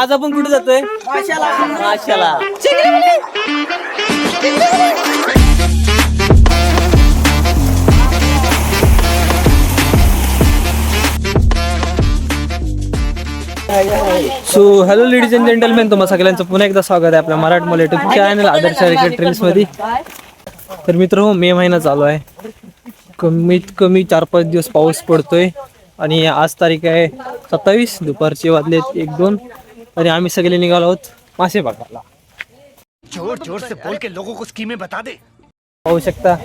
आज आपण कुठे जातोय? माशाला. So hello ladies and gentleman तुम्हा सगळ्यांचं पुन्हा एकदा स्वागत आहे आपल्या मराठमोल युट्यूब चॅनल आदर्श ट्रेल्समध्ये तर मित्र हो मे महिना चालू आहे. कमीत कमी चार पाच दिवस पाऊस पडतोय. आणि आज तारीख आहे सत्तावीस दुपारचे वाजलेत एक दोन. आणि आम्ही सगळे निघालो आहोत मासे पकडायला. जोर जोर से बोल के लोगों को स्कीमें बता दे. पाहू शकता.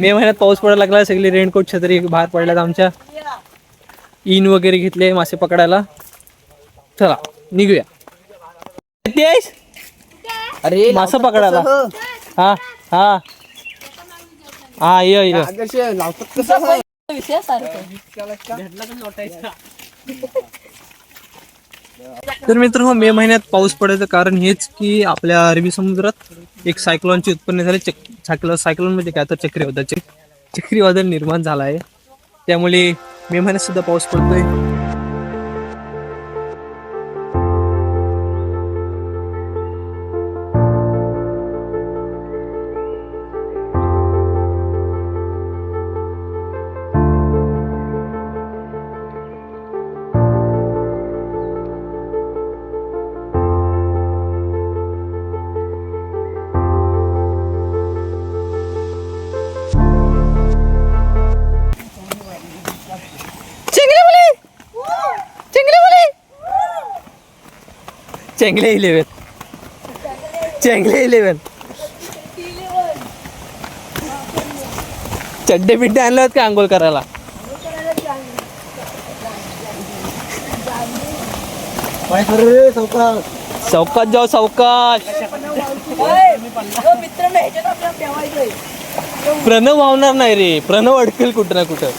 मे महिन्यात पाऊस पडायला लागला सगळे रेनकोट छत्री बाहेर पडल्यात आमच्या. इन वगैरे घेतले मासे पकडायला. चला निघूया. अरे मासा पकडायला. हा? हा हा. ये ये. लावतात कसं तर मित्र हो मे महिन्यात पाऊस पडायचं कारण हेच की आपल्या अरबी समुद्रात एक सायक्लॉनचे उत्पन्न झाले. चक सायक्लॉन सायक्लॉन म्हणजे काय? तर चक्रीवादळाचे चक्रीवादळ निर्माण झाला आहे. त्यामुळे मे महिन्यात सुद्धा पाऊस पडतोय. चेंगले इलेवन चेंगले इलेवन चड्डे बिड्डे आणले आहेत का आंघोळ करायला? चौकात जाऊ चौकात प्रणव वावणार नाही रे. प्रणव अडकेल कुठं ना कुठं.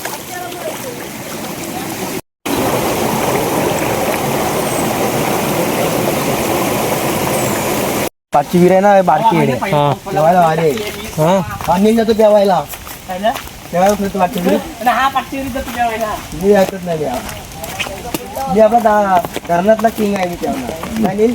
पाचशे विरे ना बारकी येडे हा. जेवायला वारे हा. आम्ही जातो जेवायला. मी ऐकत नाही द्या मी आपला दा- धरणातला किंग आहे मी तेव्हा नाही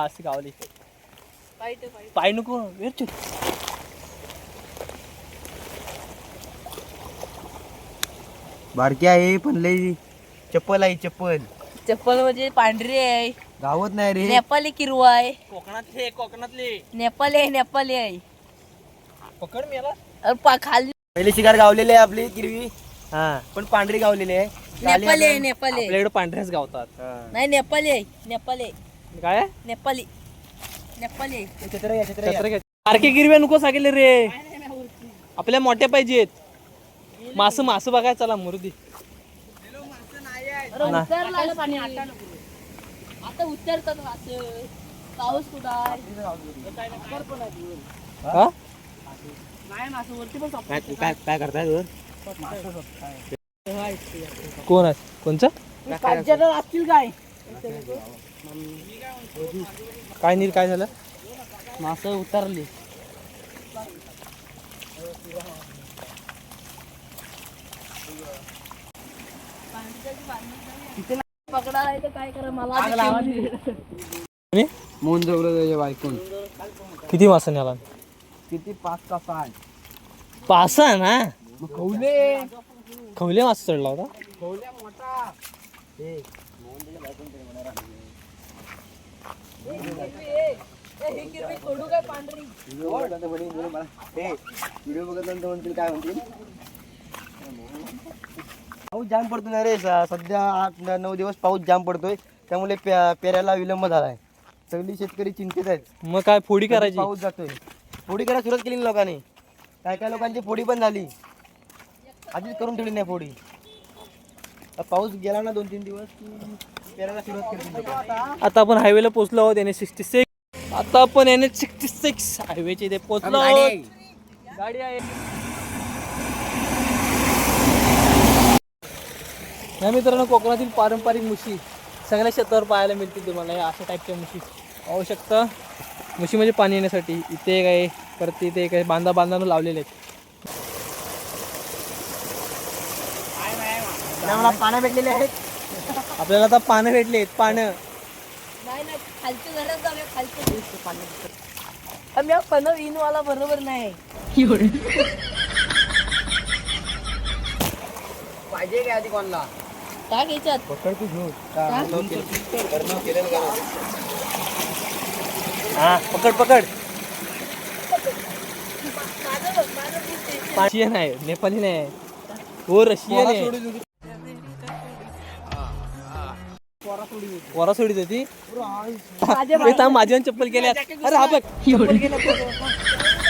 शाबास गावली पाय नको चुप. बारकी आहे पण लई चप्पल आहे चप्पल. चप्पल म्हणजे पांढरी आहे. गावत नाही रे. नेपाली किरवा आहे. कोकणातले कोकणातले. नेपाली आहे नेपाली आहे. पकड मेला अरे पा खाली. पहिली शिकार गावलेली आहे आपली किरवी. हा. पण पांढरी गावलेली आहे. नेपाली आहे नेपाली आहे. आपल्याकडे पांढऱ्याच गावतात. हा. नाही नेपाली आहे नेपाली आहे. काय? नेपाली. नेपाली. सारखे गिरव्या नको सांगितले रे. आपल्या मोठ्या पाहिजेत मास मास बघाय चला मुरुदी. आता उतरतात पाऊस कुठं हा? काय काय काय करताय तू? कोण आहे? कोणचं? असतील काय? काय नीर काय झालं? मासे उतरली. पकडा आहे तर काय करा मला आणि मून जवळ किती मासा न्याला? किती पाच का सहा पासा ना? मग खवले. खवले मासा चढला होता? खवल्या मोठा. व्हिडिओ बघत नंतर म्हणतील काय म्हणतील पाऊस जाम पडतो ना रे. सध्या आठ नऊ दिवस पाऊस जाम पडतोय. त्यामुळे पेऱ्याला विलंब झालाय. सगळी शेतकरी चिंतेत आहेत. मग काय फोडी करायची? पाऊस जातोय. फोडी करायला सुरुवात केली ना लोकांनी. काय काय लोकांची फोडी पण झाली. आधीच करून ठेवली नाही फोडी. आता पाऊस गेला ना दोन तीन दिवस की पेरायला सुरुवात करतील आता आपण हायवेला पोहोचलो आहोत एन सिक्स्टी सिक्स आता आपण एन एच सिक्स्टी सिक्स हायवेच्या इथे पोहोचलो आहोत. गाडी आहे. या मित्रांनो कोकणातील पारंपरिक मुशी सगळ्या शेतावर पाहायला मिळतील तुम्हाला. या अशा टाईपच्या मुशी पाहू शकता. मुशी म्हणजे पाणी येण्यासाठी. इथे एक आहे परत इथे एक आहे बांधा बांधानं लावलेले आहेत. मला पानं भेटलेले आहेत. आपल्याला आता पानं भेटले आहेत पानं. नाही नाही खालच्या घरात जाऊया खालच्या आम्ही हा इनवाला बरोबर नाही. पाहिजे काय आधी कोणला? टाक याच्यात पकड तू घेऊ हा पकड पकड. माझं बघ माझं. रशियन आहे नेपाली नाही हो रशियन आहे. पोरा सोडीत होती माझी पण चप्पल गेल्या अरे हा बघ.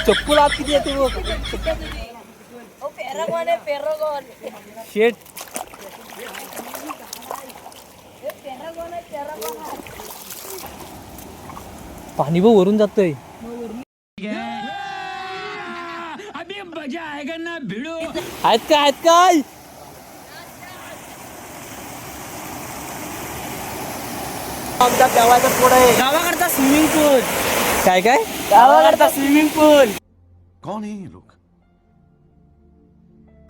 चप्पल आत किती येते बघ. ओ पॅरागॉन आहे पॅरागॉन शेट पाणी बघ वरून जातोय. आहेत काय आहेत काय आमचा पुढे आहे. गावाकडचा स्विमिंग पूल काय काय? गावाकडचा स्विमिंग पूल कौन है ये लोग?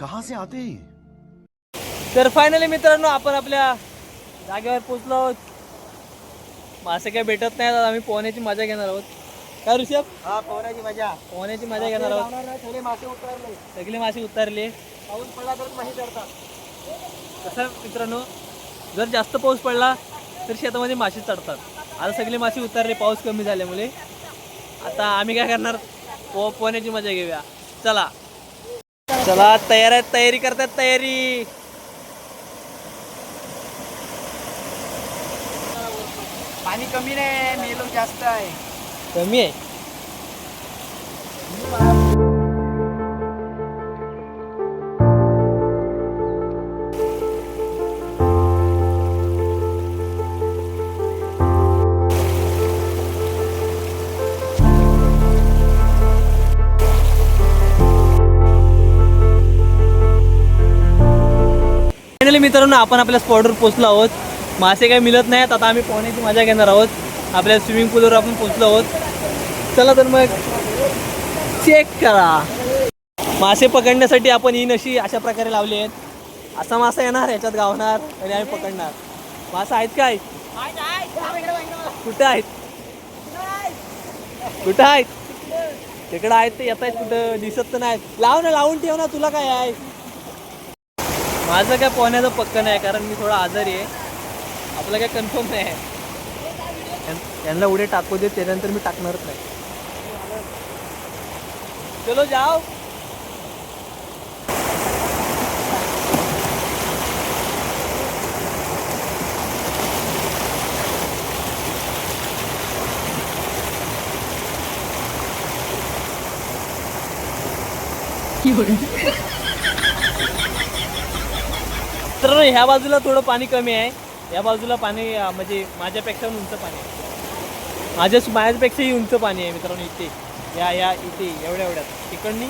कहां से आते हैं ये? तर फायनली मित्रांनो आपण आपल्या जागेवर पोचलो आहोत. मासे काय भेटत नाही आता आम्ही पोहण्याची मजा घेणार आहोत. काय ऋषभ? हा पोहण्याची मजा. पोहण्याची मजा घेणार आहोत. लावणार नाही, सगळे मासे उतरले. सगळे मासे उतरले. पाऊस पडला तर मासे चढतात. कसं मित्रांनो जर जास्त पाऊस पडला तर शेतामध्ये मासे चढतात. आता सगळे मासे उतरले पाऊस कमी झाल्यामुळे. आता आम्ही काय करणार? पो पोहण्याची मजा घेऊया. चला. चला तयार आहेत तयारी करतात तयारी. पाणी कमी नाही मेलो जास्त आहे. कमी आहे? फायनली मित्रांनो आपण आपल्या स्पॉटवर पोहोचलो आहोत. मासे काही मिळत नाहीत आता आम्ही पोहण्याची मजा घेणार आहोत. आपल्या स्विमिंग पूलवर आपण पोहोचलो आहोत. चला तर मग चेक करा. मासे पकडण्यासाठी आपण इन नशी अशा प्रकारे लावली आहेत. असा मासा येणार याच्यात गावणार आणि आम्ही पकडणार. मासा आहेत काय? कुठं आहेत? कुठं आहेत? तिकडं आहेत ते येत आहेत कुठं? दिसत तर नाहीत. लाव ना लावून ठेव ना तुला काय आहे? माझं काय पोहण्याचं पक्क नाही कारण मी थोडा आजारी आहे. आपलं काय कन्फर्म नाही आहे. यां- यांना उडे टाकू दे त्यानंतर मी टाकणारच नाही. चलो जाओ. मित्रांनो ह्या बाजूला थोडं पाणी कमी आहे. या बाजूला पाणी म्हणजे माझ्यापेक्षा उंच पाणी आहे. माझ्या माझ्यापेक्षाही उंच पाणी आहे मित्रांनो इथे. या या इथे एवढ्या एवढ्यात तिकडनी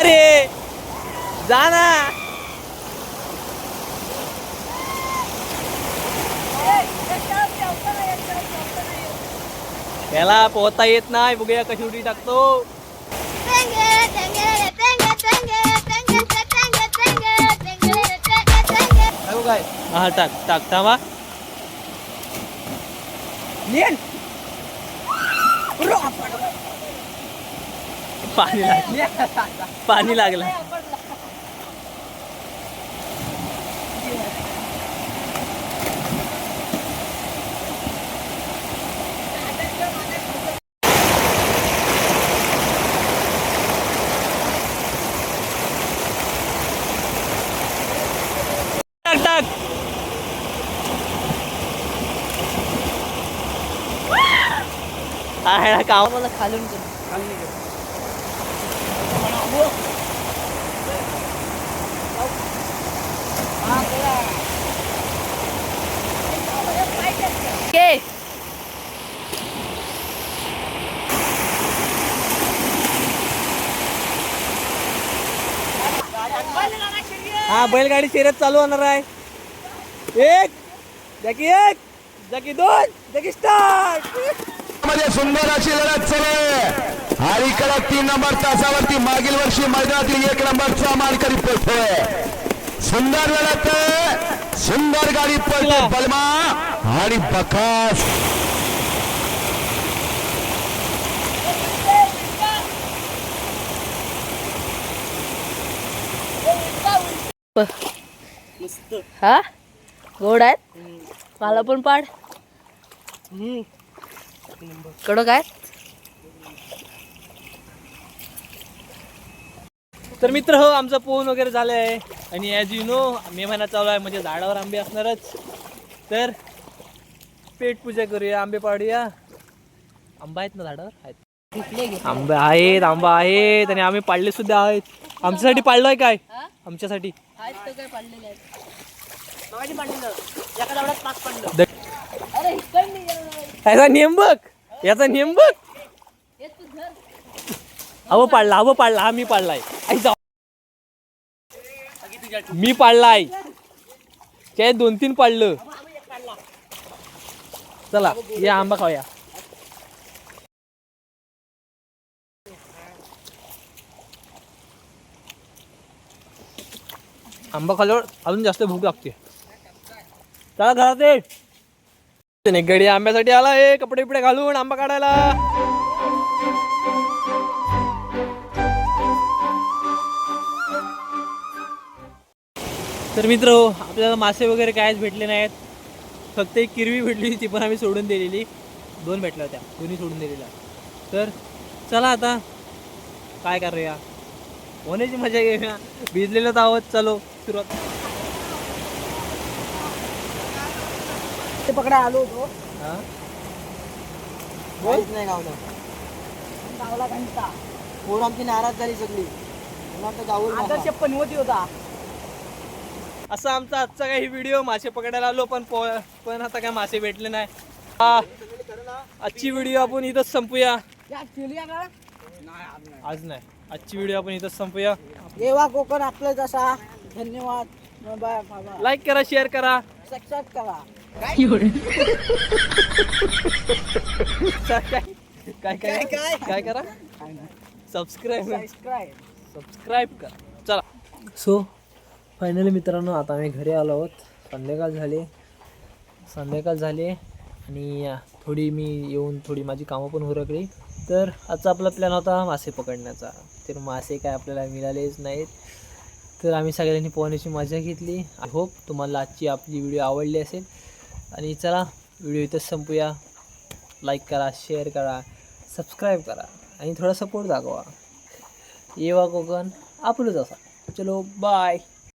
अरे! जा ना! त्याला पोहता येत नाही. बघूया कशी उडी टाकतो. काय? हा टाक टाक थांबा. पाणी लागलं. पाणी लागलं. राहायला काम मला खालून हा बैलगाडी शर्यत चालू होणार आहे. एक जकी एक जकी दोन जकी स्टार्ट मध्ये सुंदर अशी लढत चालू आहे. अलीकडे तीन नंबर तासावरती मागील वर्षी मैदानातील एक नंबरचा मानकरी पोहोचतोय. सुंदर लढत सुंदर गाडी पडते बलमा आणि बकास. हा? गोड आहेत? मला पण पाड. कडक आहे तर मित्र हो आमचं पोहून वगैरे झालं आहे आणि ॲज यू नो मे महिना चालू आहे म्हणजे झाडावर आंबे असणारच. तर पेट पूजा करूया आंबे पाडूया. आंबा आहेत ना झाडावर? आहेत. आंबे आहेत आंबा आहेत आणि आम्ही पाडले सुद्धा आहेत. आमच्यासाठी पाडलोय काय? आमच्यासाठी. याचा नियम बघ. याचा नियम बघ. हवं पाडला हवं पाडला. हा मी पाडलाय. आई जाऊ. मी पाडलाय. काय दोन तीन पाडलं. चला या आंबा खाऊया. आंबा खाल्ल्यावर अजून जास्त भूक लागते. चला घरात ये. त्याने गडी आंब्यासाठी आला. हे कपडे बिपडे घालून आंबा काढायला. तर मित्र आपल्याला मासे वगैरे कायच भेटले नाहीत. फक्त एक किरवी भेटली ती पण आम्ही सोडून दिलेली. दोन भेटल्या होत्या दोन्ही सोडून दिलेल्या तर चला आता काय करूया? होण्याची मजा घेऊया? भिजलेलोच आहोत चलो सुरुवात. ते पकडा आलो होतो. हा? काहीच नाही गावलं. गावला घंटा. पोर आमची नाराज झाली सगळी. वाटतं गावून आदर्श पनवती होता असा आमचा आजचा काही व्हिडिओ मासे पकडायला आलो पण पो पण आता काय मासे भेटले नाही. हा आजची व्हिडिओ आपण इथंच संपूया. आज नाही. आजची व्हिडिओ आपण इथंच संपूया. देवा कोकण आपलं जसा. धन्यवाद. बाय बाबा. लाईक करा शेअर करा. सबस्क्राईब करा. काय काय काय काय? करा? सबस्क्राईब सबस्क्राईब सबस्क्राईब करा. चला. सो फायनली मित्रांनो आता आम्ही घरी आलो आहोत. संध्याकाळ झाली. संध्याकाळ झाली आणि थोडी मी येऊन थोडी माझी कामं पण उरकली. तर आजचा आपला प्लॅन होता मासे पकडण्याचा. तर मासे काय आपल्याला मिळालेच नाहीत. तर आम्ही सगळ्यांनी पोहण्याची मजा घेतली. आय होप तुम्हाला आजची आपली व्हिडिओ आवडली असेल. आणि चला व्हिडिओ इथंच संपूया. लाईक करा शेअर करा सबस्क्राईब करा आणि थोडा सपोर्ट दाखवा. येवा कोकण आपलंच असा. चलो बाय